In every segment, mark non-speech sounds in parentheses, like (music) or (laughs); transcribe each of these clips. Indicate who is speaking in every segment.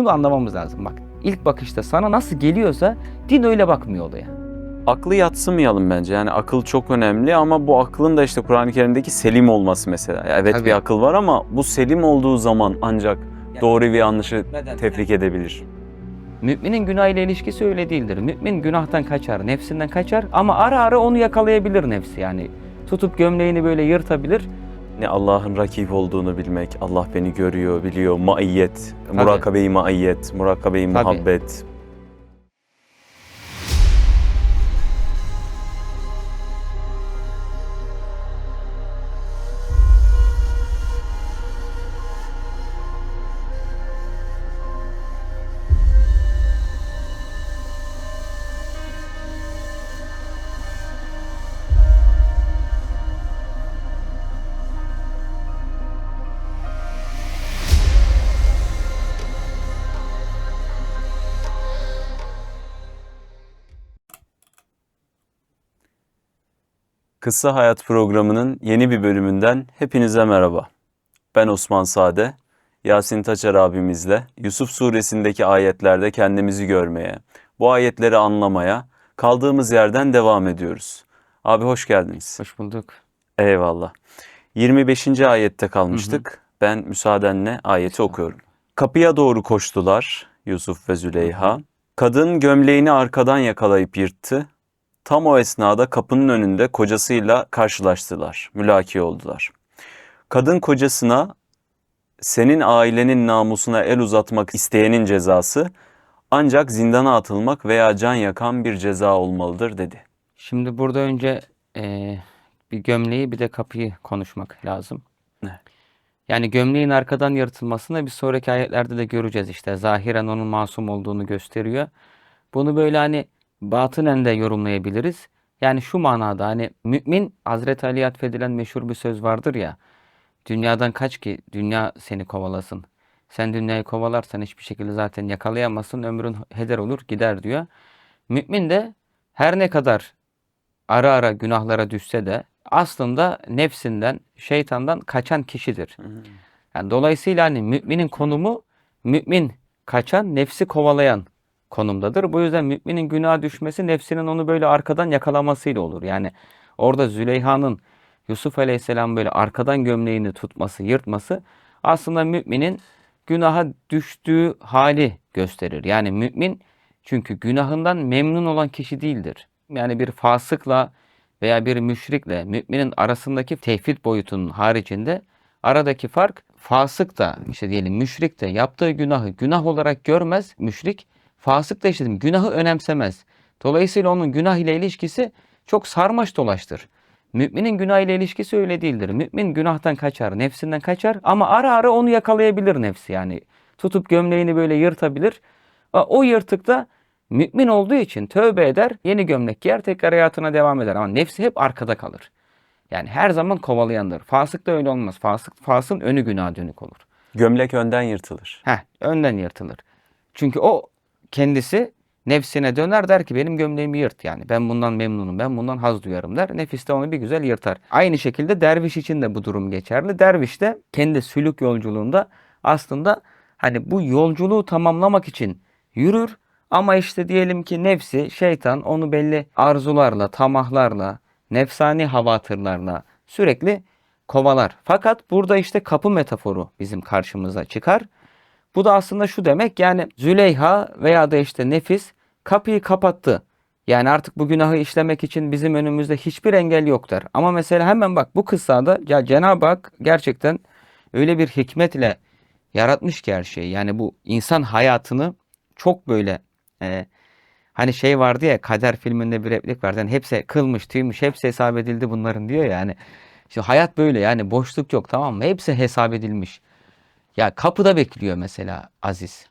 Speaker 1: şunu anlamamız lazım bak. İlk bakışta sana nasıl geliyorsa din öyle bakmıyor olaya.
Speaker 2: Aklı yatsımayalım bence. Yani akıl çok önemli ama bu aklın da işte Kur'an-ı Kerim'deki selim olması mesela. Ya Evet
Speaker 1: Tabii.
Speaker 2: bir akıl var ama bu selim olduğu zaman ancak doğru ve yanlışı
Speaker 1: Neden?
Speaker 2: tefrik edebilir.
Speaker 1: Müminin günah ile ilişkisi öyle değildir. Mümin günahtan kaçar, nefsinden kaçar ama ara ara onu yakalayabilir nefsi yani. Tutup gömleğini böyle yırtabilir.
Speaker 2: Ne Allah'ın rakip olduğunu bilmek, Allah beni görüyor, biliyor, maiyet, murakabe-i maiyet, murakabe-i muhabbet. Kısa Hayat programının yeni bir bölümünden hepinize merhaba. Ben Osman Sade. Yasin Taçar abimizle Yusuf suresindeki ayetlerde kendimizi görmeye, bu ayetleri anlamaya kaldığımız yerden devam ediyoruz. Abi hoş geldiniz.
Speaker 1: Hoş bulduk.
Speaker 2: Eyvallah. 25. ayette kalmıştık. Ben müsaadenle ayeti okuyorum. Kapıya doğru koştular Yusuf ve Züleyha. Kadın gömleğini arkadan yakalayıp yırttı. Tam o esnada kapının önünde kocasıyla karşılaştılar. Mülaki oldular. Kadın kocasına senin ailenin namusuna el uzatmak isteyenin cezası ancak zindana atılmak veya can yakan bir ceza olmalıdır dedi.
Speaker 1: Şimdi burada önce eee, bir gömleği bir de kapıyı konuşmak lazım.
Speaker 2: Evet.
Speaker 1: Yani gömleğin arkadan yırtılmasını bir sonraki ayetlerde de göreceğiz işte. Zahiren onun masum olduğunu gösteriyor. Bunu böyle hani batınen de yorumlayabiliriz. Yani şu manada hani mümin Hazreti Ali'ye atfedilen meşhur bir söz vardır ya. Dünyadan kaç ki dünya seni kovalasın. Sen dünyayı kovalarsan hiçbir şekilde zaten yakalayamazsın. Ömrün heder olur gider diyor. Mümin de her ne kadar ara ara günahlara düşse de aslında nefsinden, şeytandan kaçan kişidir. Yani dolayısıyla hani müminin konumu mümin kaçan, nefsi kovalayan konumdadır. Bu yüzden müminin günaha düşmesi nefsinin onu böyle arkadan yakalamasıyla olur. Yani orada Züleyha'nın Yusuf Aleyhisselam böyle arkadan gömleğini tutması, yırtması aslında müminin günaha düştüğü hali gösterir. Yani mümin çünkü günahından memnun olan kişi değildir. Yani bir fasıkla veya bir müşrikle müminin arasındaki tevhid boyutunun haricinde aradaki fark fasık da işte diyelim müşrik de yaptığı günahı günah olarak görmez müşrik. Fasık da işte günahı önemsemez. Dolayısıyla onun günah ile ilişkisi çok sarmaş dolaştır. Müminin günah ile ilişkisi öyle değildir. Mümin günahtan kaçar, nefsinden kaçar ama ara ara onu yakalayabilir nefsi yani. Tutup gömleğini böyle yırtabilir. O yırtıkta mümin olduğu için tövbe eder, yeni gömlek giyer, tekrar hayatına devam eder. Ama nefsi hep arkada kalır. Yani her zaman kovalayandır. Fasık da öyle olmaz. Fasık, fasın önü günaha dönük olur.
Speaker 2: Gömlek önden yırtılır.
Speaker 1: Heh, önden yırtılır. Çünkü o kendisi nefsine döner der ki benim gömleğimi yırt yani. Ben bundan memnunum, ben bundan haz duyarım der. Nefis de onu bir güzel yırtar. Aynı şekilde derviş için de bu durum geçerli. Derviş de kendi sülük yolculuğunda aslında hani bu yolculuğu tamamlamak için yürür. Ama işte diyelim ki nefsi, şeytan onu belli arzularla, tamahlarla, nefsani havatırlarla sürekli kovalar. Fakat burada işte kapı metaforu bizim karşımıza çıkar. Bu da aslında şu demek yani Züleyha veya da işte nefis kapıyı kapattı. Yani artık bu günahı işlemek için bizim önümüzde hiçbir engel yok der. Ama mesela hemen bak bu kıssada ya Cenab-ı Hak gerçekten öyle bir hikmetle yaratmış ki her şeyi. Yani bu insan hayatını çok böyle e, hani şey vardı ya Kader filminde bir replik vardı. Yani hepsi kılmış, tüymüş, hepsi hesap edildi bunların diyor ya. Yani işte hayat böyle yani boşluk yok tamam mı? Hepsi hesap edilmiş. Ya kapıda bekliyor mesela Aziz.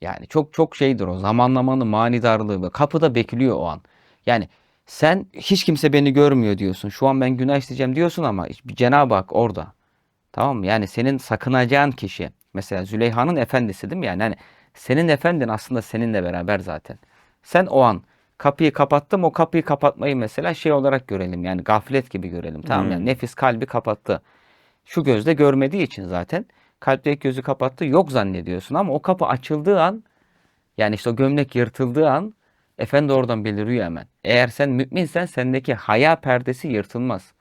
Speaker 1: Yani çok çok şeydir o zamanlamanın manidarlığı ve kapıda bekliyor o an. Yani sen hiç kimse beni görmüyor diyorsun. Şu an ben günah işleyeceğim diyorsun ama Cenab-ı Hak orada. Tamam mı? Yani senin sakınacağın kişi. Mesela Züleyha'nın efendisi değil mi? Yani hani senin efendin aslında seninle beraber zaten. Sen o an kapıyı kapattım. O kapıyı kapatmayı mesela şey olarak görelim. Yani gaflet gibi görelim. Tamam mı? yani
Speaker 2: Hmm.
Speaker 1: nefis kalbi kapattı. Şu gözle görmediği için zaten kalpteki gözü kapattı yok zannediyorsun ama o kapı açıldığı an yani işte o gömlek yırtıldığı an efendi oradan beliriyor hemen. Eğer sen müminsen sendeki haya perdesi yırtılmaz.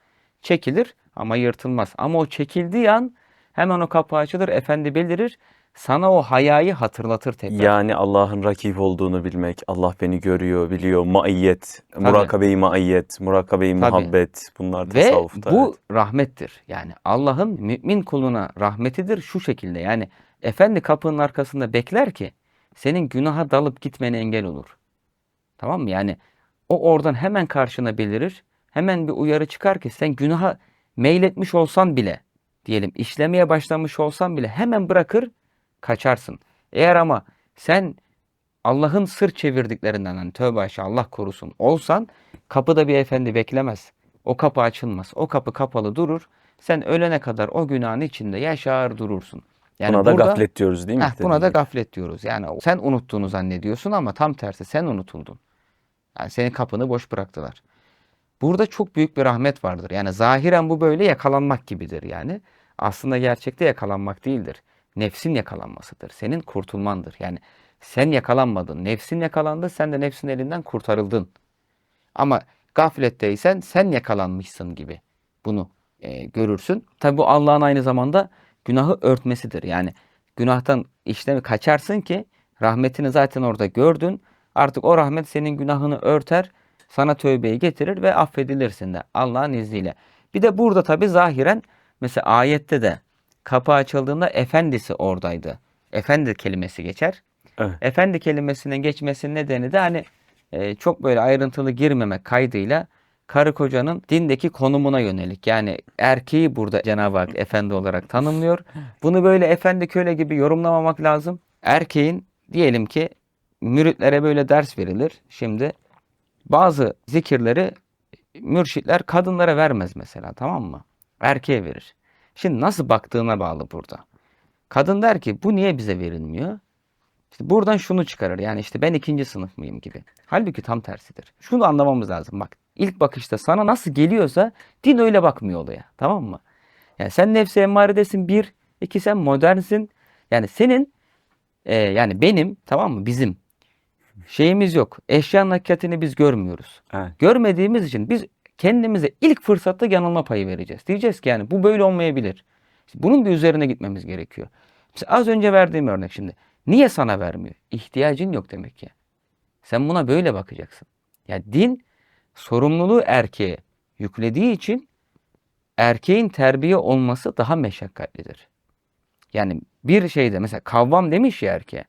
Speaker 1: Çekilir ama yırtılmaz. Ama o çekildiği an hemen o kapı açılır efendi belirir. Sana o hayayı hatırlatır tekrar.
Speaker 2: Yani Allah'ın rakip olduğunu bilmek, Allah beni görüyor, biliyor, maiyet, murakabe-i maiyet, murakabe-i
Speaker 1: Tabii.
Speaker 2: muhabbet bunlar
Speaker 1: Ve
Speaker 2: tasavvufta.
Speaker 1: bu
Speaker 2: evet.
Speaker 1: rahmettir. Yani Allah'ın mümin kuluna rahmetidir şu şekilde. Yani efendi kapının arkasında bekler ki senin günaha dalıp gitmene engel olur. Tamam mı? Yani o oradan hemen karşına belirir. Hemen bir uyarı çıkar ki sen günaha meyletmiş olsan bile diyelim işlemeye başlamış olsan bile hemen bırakır kaçarsın. Eğer ama sen Allah'ın sır çevirdiklerinden hani tövbe aşağı Allah korusun olsan kapıda bir efendi beklemez. O kapı açılmaz. O kapı kapalı durur. Sen ölene kadar o günahın içinde yaşar durursun. Yani
Speaker 2: Buna da
Speaker 1: burada-
Speaker 2: gaflet diyoruz değil mi?
Speaker 1: Heh, buna da gaflet diyoruz. Yani sen unuttuğunu zannediyorsun ama tam tersi sen unutuldun. Yani senin kapını boş bıraktılar. Burada çok büyük bir rahmet vardır. Yani zahiren bu böyle yakalanmak gibidir yani. Aslında gerçekte yakalanmak değildir. Nefsin yakalanmasıdır. Senin kurtulmandır. Yani sen yakalanmadın. Nefsin yakalandı. Sen de nefsin elinden kurtarıldın. Ama gafletteysen sen yakalanmışsın gibi bunu e, görürsün. Tabi bu Allah'ın aynı zamanda günahı örtmesidir. Yani günahtan işlemi kaçarsın ki rahmetini zaten orada gördün. Artık o rahmet senin günahını örter, sana tövbeyi getirir ve affedilirsin de Allah'ın izniyle. Bir de burada tabi zahiren mesela ayette de kapı açıldığında efendisi oradaydı. Efendi kelimesi geçer.
Speaker 2: Evet.
Speaker 1: Efendi kelimesinin geçmesinin nedeni de hani e, çok böyle ayrıntılı girmemek kaydıyla karı kocanın dindeki konumuna yönelik. Yani erkeği burada Cenab-ı Hak efendi olarak tanımlıyor. Bunu böyle efendi köle gibi yorumlamamak lazım. Erkeğin diyelim ki müritlere böyle ders verilir. Şimdi bazı zikirleri mürşitler kadınlara vermez mesela tamam mı? Erkeğe verir. Şimdi nasıl baktığına bağlı burada. Kadın der ki bu niye bize verilmiyor? İşte buradan şunu çıkarır. Yani işte ben ikinci sınıf mıyım gibi. Halbuki tam tersidir. Şunu anlamamız lazım. Bak ilk bakışta sana nasıl geliyorsa din öyle bakmıyor olaya. Tamam mı? Yani sen nefsi emmaredesin bir. iki sen modernsin. Yani senin e, yani benim tamam mı bizim şeyimiz yok. Eşyanın hakikatini biz görmüyoruz.
Speaker 2: Evet.
Speaker 1: Görmediğimiz için biz kendimize ilk fırsatta yanılma payı vereceğiz. Diyeceğiz ki yani bu böyle olmayabilir. Bunun bir üzerine gitmemiz gerekiyor. Mesela az önce verdiğim örnek şimdi. Niye sana vermiyor? İhtiyacın yok demek ki. Sen buna böyle bakacaksın. Ya din sorumluluğu erkeğe yüklediği için erkeğin terbiye olması daha meşakkatlidir. Yani bir şeyde mesela kavvam demiş ya erkeğe.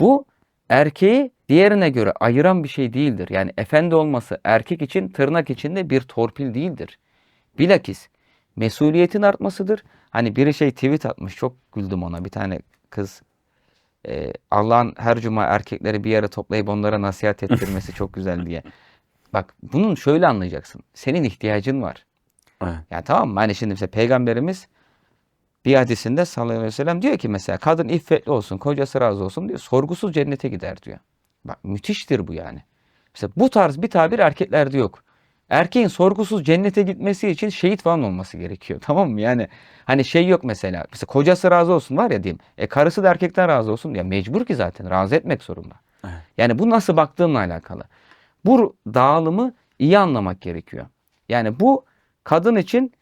Speaker 1: Bu erkeği diğerine göre ayıran bir şey değildir. Yani efendi olması erkek için tırnak içinde bir torpil değildir. Bilakis mesuliyetin artmasıdır. Hani biri şey tweet atmış çok güldüm ona bir tane kız. Ee, Allah'ın her cuma erkekleri bir yere toplayıp onlara nasihat ettirmesi çok güzel diye. Bak bunun şöyle anlayacaksın. Senin ihtiyacın var.
Speaker 2: Evet.
Speaker 1: Yani tamam mı? Hani şimdi mesela peygamberimiz bir hadisinde sallallahu aleyhi ve sellem diyor ki mesela kadın iffetli olsun, kocası razı olsun diyor. Sorgusuz cennete gider diyor. Bak müthiştir bu yani. Mesela bu tarz bir tabir erkeklerde yok. Erkeğin sorgusuz cennete gitmesi için şehit falan olması gerekiyor. (laughs) Tamam mı? Yani hani şey yok mesela. Mesela kocası razı olsun var ya diyeyim. E karısı da erkekten razı olsun. Ya mecbur ki zaten razı etmek zorunda.
Speaker 2: Evet.
Speaker 1: Yani bu nasıl baktığınla alakalı. Bu dağılımı iyi anlamak gerekiyor. Yani bu kadın için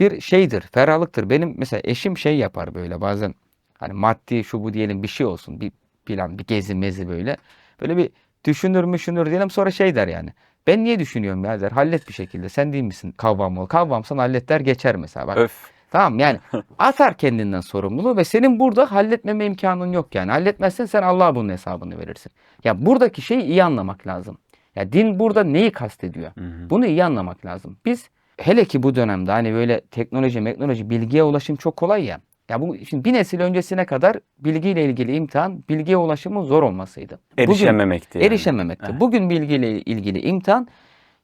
Speaker 1: bir şeydir, ferahlıktır. Benim mesela eşim şey yapar böyle bazen hani maddi şu bu diyelim bir şey olsun, bir plan, bir gezi mezi böyle. Böyle bir düşünür düşünür diyelim sonra şey der yani. Ben niye düşünüyorum ya der. Hallet bir şekilde. Sen değil misin kavvam ol. Kavvamsan hallet der geçer mesela. Bak
Speaker 2: Öf.
Speaker 1: Tamam yani (laughs) atar kendinden sorumluluğu ve senin burada halletmeme imkanın yok yani. Halletmezsen sen Allah'a bunun hesabını verirsin. Ya buradaki şeyi iyi anlamak lazım. Ya din burada neyi kastediyor?
Speaker 2: hı.
Speaker 1: Bunu iyi anlamak lazım. Biz hele ki bu dönemde hani böyle teknoloji, teknoloji, bilgiye ulaşım çok kolay ya. Ya bu şimdi bir nesil öncesine kadar bilgiyle ilgili imtihan, bilgiye ulaşımın zor olmasıydı. Bugün-
Speaker 2: Erişememekti yani.
Speaker 1: Erişememekti.
Speaker 2: Evet.
Speaker 1: Bugün bilgiyle ilgili imtihan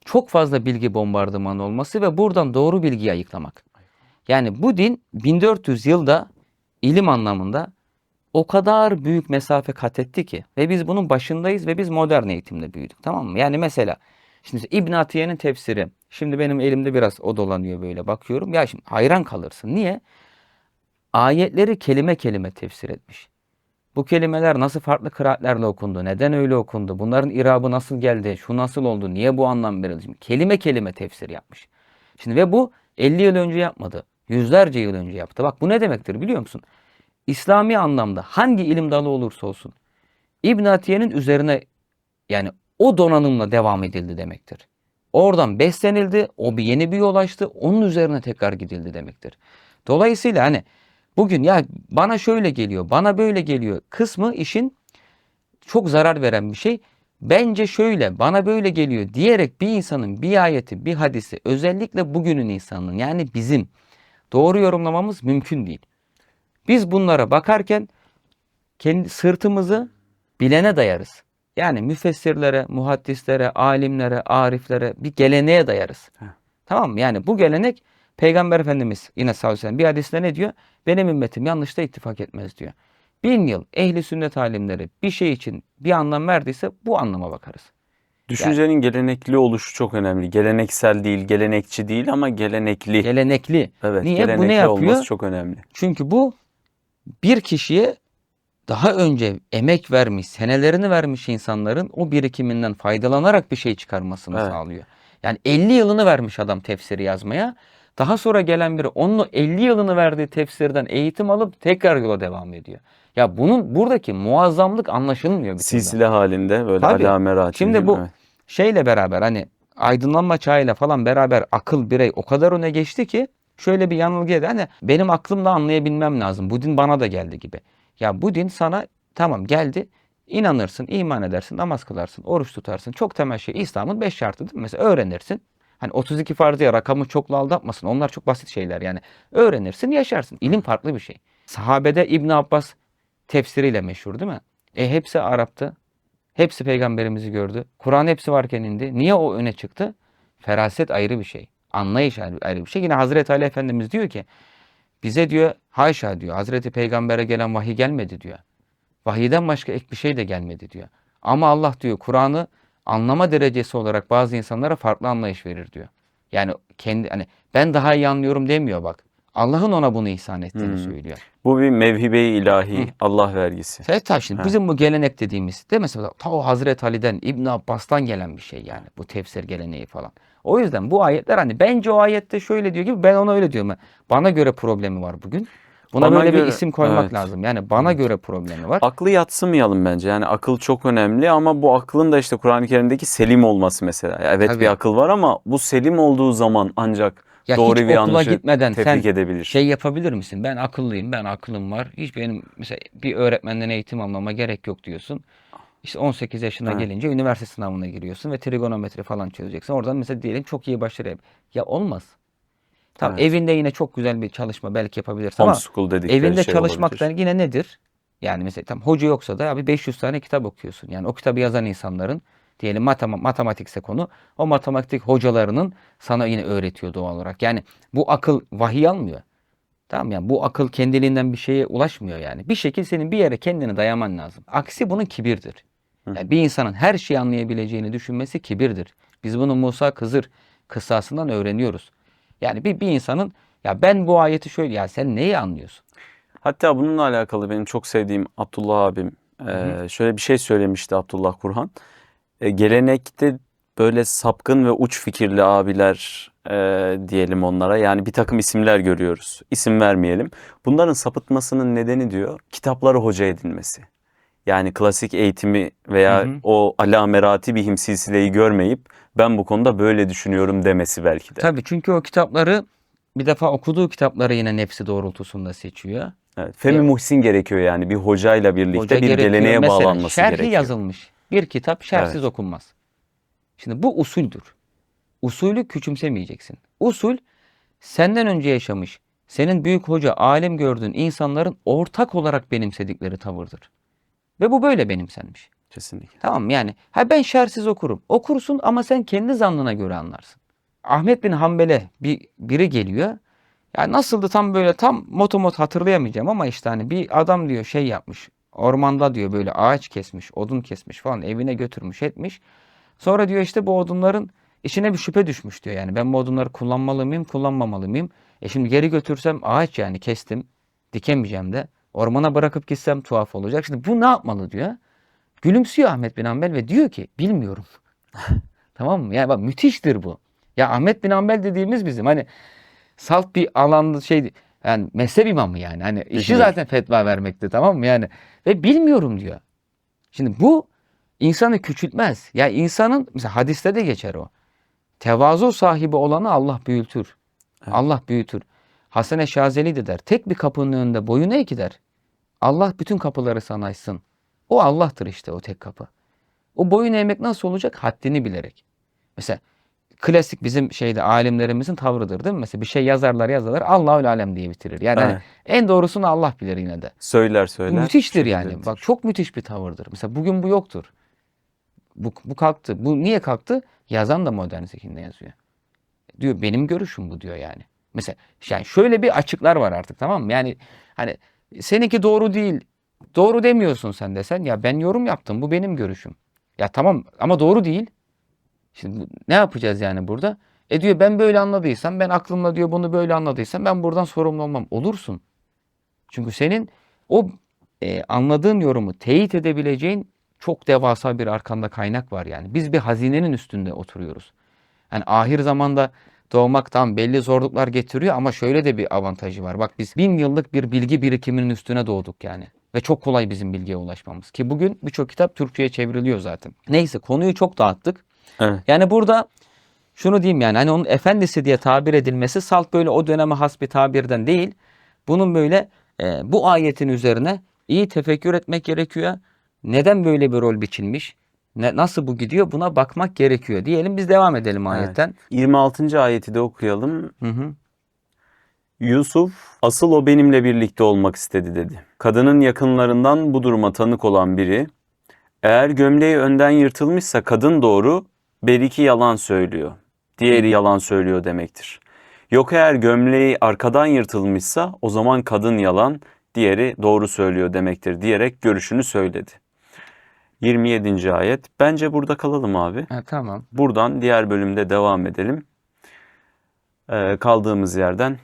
Speaker 1: çok fazla bilgi bombardımanı olması ve buradan doğru bilgiyi ayıklamak. Yani bu din 1400 yılda ilim anlamında o kadar büyük mesafe kat etti ki ve biz bunun başındayız ve biz modern eğitimde büyüdük tamam mı? Yani mesela şimdi İbn Atiye'nin tefsiri. Şimdi benim elimde biraz o dolanıyor böyle bakıyorum. Ya şimdi hayran kalırsın. Niye? ayetleri kelime kelime tefsir etmiş. Bu kelimeler nasıl farklı kıraatlerle okundu? Neden öyle okundu? Bunların irabı nasıl geldi? Şu nasıl oldu? Niye bu anlam verildi? Şimdi kelime kelime tefsir yapmış. Şimdi ve bu 50 yıl önce yapmadı. Yüzlerce yıl önce yaptı. Bak bu ne demektir biliyor musun? İslami anlamda hangi ilim dalı olursa olsun İbn Atiye'nin üzerine yani o donanımla devam edildi demektir. Oradan beslenildi, o bir yeni bir yol açtı, onun üzerine tekrar gidildi demektir. Dolayısıyla hani bugün ya bana şöyle geliyor, bana böyle geliyor kısmı işin çok zarar veren bir şey. Bence şöyle, bana böyle geliyor diyerek bir insanın bir ayeti, bir hadisi özellikle bugünün insanının yani bizim doğru yorumlamamız mümkün değil. Biz bunlara bakarken kendi sırtımızı bilene dayarız. Yani müfessirlere, muhaddislere, alimlere, ariflere bir geleneğe dayarız.
Speaker 2: Heh.
Speaker 1: Tamam mı? Yani bu gelenek Peygamber Efendimiz yine sallallahu aleyhi ve sellem bir hadisinde ne diyor? Benim ümmetim yanlışta ittifak etmez diyor. Bin yıl ehli sünnet alimleri bir şey için bir anlam verdiyse bu anlama bakarız.
Speaker 2: Düşüncenin gelenekli oluşu çok önemli. Geleneksel değil, gelenekçi değil ama gelenekli.
Speaker 1: Gelenekli.
Speaker 2: evet,
Speaker 1: Niye? Bu ne
Speaker 2: gelenekli
Speaker 1: yapıyor?
Speaker 2: olması çok önemli.
Speaker 1: Çünkü bu bir kişiye daha önce emek vermiş, senelerini vermiş insanların o birikiminden faydalanarak bir şey çıkarmasını
Speaker 2: Evet.
Speaker 1: sağlıyor. Yani 50 yılını vermiş adam tefsiri yazmaya. Daha sonra gelen biri onun o 50 yılını verdiği tefsirden eğitim alıp tekrar yola devam ediyor. Ya bunun buradaki muazzamlık anlaşılmıyor bir.
Speaker 2: Silsile halinde böyle
Speaker 1: Tabii.
Speaker 2: alamerat.
Speaker 1: Şimdi bu şeyle beraber hani aydınlanma çağıyla falan beraber akıl birey o kadar öne geçti ki şöyle bir yanılgıya da hani benim aklımla anlayabilmem lazım. Bu din bana da geldi gibi. Ya bu din sana tamam geldi inanırsın, iman edersin, namaz kılarsın, oruç tutarsın. Çok temel şey İslam'ın beş şartı değil mi? Mesela öğrenirsin. Hani 32 farz diye rakamı çokla aldatmasın. Onlar çok basit şeyler yani. Öğrenirsin, yaşarsın. İlim farklı bir şey. Sahabede İbn Abbas tefsiriyle meşhur değil mi? E hepsi Arap'tı. Hepsi peygamberimizi gördü. Kur'an hepsi varken indi. Niye o öne çıktı? Feraset ayrı bir şey. Anlayış ayrı bir şey. Yine Hazreti Ali Efendimiz diyor ki bize diyor haşa diyor Hazreti Peygamber'e gelen vahiy gelmedi diyor. Vahiyden başka ek bir şey de gelmedi diyor. Ama Allah diyor Kur'an'ı anlama derecesi olarak bazı insanlara farklı anlayış verir diyor. Yani kendi hani ben daha iyi anlıyorum demiyor bak. Allah'ın ona bunu ihsan ettiğini
Speaker 2: Hmm.
Speaker 1: söylüyor.
Speaker 2: bu bir mevhibe-i ilahi,
Speaker 1: Hı.
Speaker 2: Allah vergisi.
Speaker 1: Fettah şimdi
Speaker 2: Ha.
Speaker 1: bizim bu gelenek dediğimiz de mesela ta o Hazreti Ali'den İbn Abbas'tan gelen bir şey yani bu tefsir geleneği falan. O yüzden bu ayetler hani bence o ayette şöyle diyor gibi ben ona öyle diyorum. Bana göre problemi var bugün. Buna
Speaker 2: Bana
Speaker 1: böyle
Speaker 2: göre-
Speaker 1: bir isim koymak
Speaker 2: evet.
Speaker 1: lazım. Yani bana göre problemi var.
Speaker 2: Aklı yatsımayalım bence. Yani akıl çok önemli ama bu aklın da işte Kur'an-ı Kerim'deki selim olması mesela. Evet
Speaker 1: Tabii.
Speaker 2: bir akıl var ama bu selim olduğu zaman ancak
Speaker 1: Ya
Speaker 2: doğru bir yanlışı
Speaker 1: gitmeden
Speaker 2: tefrik
Speaker 1: sen
Speaker 2: edebilir.
Speaker 1: şey yapabilir misin? Ben akıllıyım, ben aklım var. Hiç benim mesela bir öğretmenden eğitim almama gerek yok diyorsun. İşte 18 yaşına
Speaker 2: Evet.
Speaker 1: gelince üniversite sınavına giriyorsun ve trigonometri falan çözeceksin. Oradan mesela diyelim çok iyi başarı yap- Ya olmaz. Tamam
Speaker 2: Evet.
Speaker 1: evinde yine çok güzel bir çalışma belki yapabilirsin ama
Speaker 2: Homeschool dedikleri
Speaker 1: evinde
Speaker 2: şey
Speaker 1: çalışmaktan
Speaker 2: olabilir.
Speaker 1: yine nedir? Yani mesela tam hoca yoksa da abi 500 tane kitap okuyorsun. Yani o kitabı yazan insanların diyelim matema- matematikse konu o matematik hocalarının sana yine öğretiyor doğal olarak. Yani bu akıl vahiy almıyor. Tamam yani bu akıl kendiliğinden bir şeye ulaşmıyor yani. Bir şekilde senin bir yere kendini dayaman lazım. Aksi bunun kibirdir. Yani bir insanın her şeyi anlayabileceğini düşünmesi kibirdir. Biz bunu Musa Kızır kıssasından öğreniyoruz. Yani bir, bir insanın ya ben bu ayeti şöyle ya sen neyi anlıyorsun?
Speaker 2: Hatta bununla alakalı benim çok sevdiğim Abdullah abim e, şöyle bir şey söylemişti Abdullah Kurhan. E, gelenekte böyle sapkın ve uç fikirli abiler e, diyelim onlara. Yani bir takım isimler görüyoruz. İsim vermeyelim. Bunların sapıtmasının nedeni diyor kitapları hoca edinmesi. Yani klasik eğitimi veya
Speaker 1: Hı hı.
Speaker 2: o alamerati bihim silsileyi görmeyip ben bu konuda böyle düşünüyorum demesi belki de.
Speaker 1: Tabii çünkü o kitapları bir defa okuduğu kitapları yine nefsi doğrultusunda seçiyor.
Speaker 2: Evet. Femi Muhsin gerekiyor yani bir hocayla birlikte
Speaker 1: Hoca
Speaker 2: bir
Speaker 1: gerekiyor.
Speaker 2: geleneğe
Speaker 1: Mesela
Speaker 2: bağlanması
Speaker 1: şerhi
Speaker 2: gerekiyor.
Speaker 1: yazılmış bir kitap şerhsiz
Speaker 2: Evet.
Speaker 1: okunmaz. Şimdi bu usuldür. Usulü küçümsemeyeceksin. Usul senden önce yaşamış, senin büyük hoca, alim gördüğün insanların ortak olarak benimsedikleri tavırdır. Ve bu böyle benimsenmiş.
Speaker 2: Kesinlikle.
Speaker 1: Tamam? Yani ha ben şerhsiz okurum. Okursun ama sen kendi zannına göre anlarsın. Ahmet bin Hanbel'e bir biri geliyor. Ya nasıldı tam böyle tam motomot hatırlayamayacağım ama işte hani bir adam diyor şey yapmış. Ormanda diyor böyle ağaç kesmiş, odun kesmiş falan evine götürmüş etmiş. Sonra diyor işte bu odunların içine bir şüphe düşmüş diyor. Yani ben bu odunları kullanmalı mıyım, kullanmamalı mıyım? E şimdi geri götürsem ağaç yani kestim. Dikemeyeceğim de. Ormana bırakıp gitsem tuhaf olacak. Şimdi bu ne yapmalı diyor. Gülümsüyor Ahmet bin Hanbel ve diyor ki bilmiyorum. (laughs) tamam mı? Yani bak müthiştir bu. Ya Ahmet bin Hanbel dediğimiz bizim hani salt bir alanda şey yani mezhep imamı yani. Hani işi zaten fetva vermekte tamam mı? Yani ve bilmiyorum diyor. Şimdi bu insanı küçültmez. Ya insanın mesela hadiste de geçer o. Tevazu sahibi olanı Allah büyütür.
Speaker 2: Evet.
Speaker 1: Allah büyütür. Hasan Şazeli de der. Tek bir kapının önünde boyun eğ ki der. Allah bütün kapıları sana açsın. O Allah'tır işte o tek kapı. O boyun eğmek nasıl olacak? Haddini bilerek. Mesela klasik bizim şeyde alimlerimizin tavrıdır değil mi? Mesela bir şey yazarlar yazarlar Allahül alem diye bitirir. Yani hani en doğrusunu Allah bilir yine de.
Speaker 2: Söyler
Speaker 1: Bu
Speaker 2: söyler.
Speaker 1: müthiştir
Speaker 2: şekilde
Speaker 1: yani.
Speaker 2: bitirir.
Speaker 1: Bak çok müthiş bir tavırdır. Mesela bugün bu yoktur. Bu, bu kalktı. Bu niye kalktı? Yazan da modern zihinde yazıyor. Diyor benim görüşüm bu diyor yani. Mesela yani şöyle bir açıklar var artık tamam mı? Yani hani seninki doğru değil. Doğru demiyorsun sen desen ya ben yorum yaptım bu benim görüşüm. Ya tamam ama doğru değil. Şimdi ne yapacağız yani burada? E diyor ben böyle anladıysam ben aklımla diyor bunu böyle anladıysam ben buradan sorumlu olmam. Olursun. Çünkü senin o e, anladığın yorumu teyit edebileceğin çok devasa bir arkanda kaynak var yani. Biz bir hazinenin üstünde oturuyoruz. Yani ahir zamanda doğmaktan belli zorluklar getiriyor ama şöyle de bir avantajı var. Bak biz bin yıllık bir bilgi birikiminin üstüne doğduk yani. Ve çok kolay bizim bilgiye ulaşmamız. Ki bugün birçok kitap Türkçe'ye çevriliyor zaten. Neyse konuyu çok dağıttık.
Speaker 2: Evet.
Speaker 1: Yani burada şunu diyeyim yani hani onun efendisi diye tabir edilmesi salt böyle o döneme has bir tabirden değil. Bunun böyle e, bu ayetin üzerine iyi tefekkür etmek gerekiyor. Neden böyle bir rol biçilmiş? Ne, nasıl bu gidiyor? Buna bakmak gerekiyor. Diyelim biz devam edelim
Speaker 2: Evet.
Speaker 1: ayetten.
Speaker 2: 26. ayeti de okuyalım.
Speaker 1: Hı hı.
Speaker 2: Yusuf, asıl o benimle birlikte olmak istedi dedi. Kadının yakınlarından bu duruma tanık olan biri, eğer gömleği önden yırtılmışsa kadın doğru, beriki yalan söylüyor. Diğeri yalan söylüyor demektir. Yok eğer gömleği arkadan yırtılmışsa o zaman kadın yalan, diğeri doğru söylüyor demektir diyerek görüşünü söyledi. 27. ayet. Bence burada kalalım abi.
Speaker 1: Ha, tamam.
Speaker 2: Buradan diğer bölümde devam edelim. Ee, kaldığımız yerden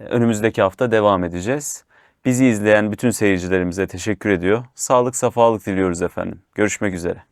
Speaker 2: önümüzdeki hafta devam edeceğiz. Bizi izleyen bütün seyircilerimize teşekkür ediyor. Sağlık, safalık diliyoruz efendim. Görüşmek üzere.